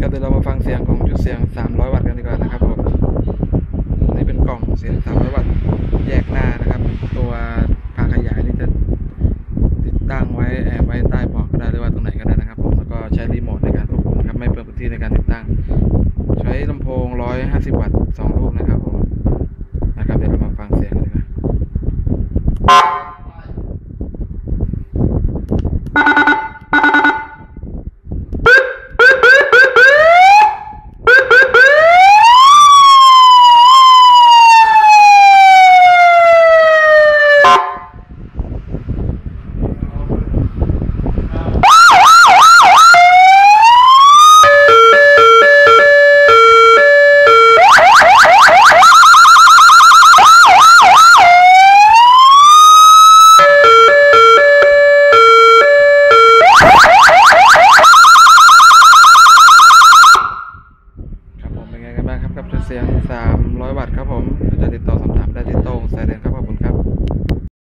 ครับเดี๋ยวเรามาฟังเสียงของจุดเสียง 300 วัตต์กันดีกว่านะครับผมนี่เป็นกล่องเสียง 300 วัตต์แยกหน้านะครับ ตัวพาขยายนี่จะติดตั้งไว้แอบไว้ใต้เบาะก็ได้หรือว่าตรงไหนก็ได้นะครับผมแล้วก็ใช้รีโมทในการควบคุมครับไม่เปลือพื้นที่ในการติดตั้ง ใช้ลำโพง 150 วัตต์2ลูกนะครับผมนะครับเดี๋ยวเรามาฟังเสียงกันดีกว่า ครับผมเป็น ไงกันบ้างครับกับจุดเสียง 300 วัตต์ครับผมจะติดต่อสอบถามได้ที่โต้งไซเรนครับผม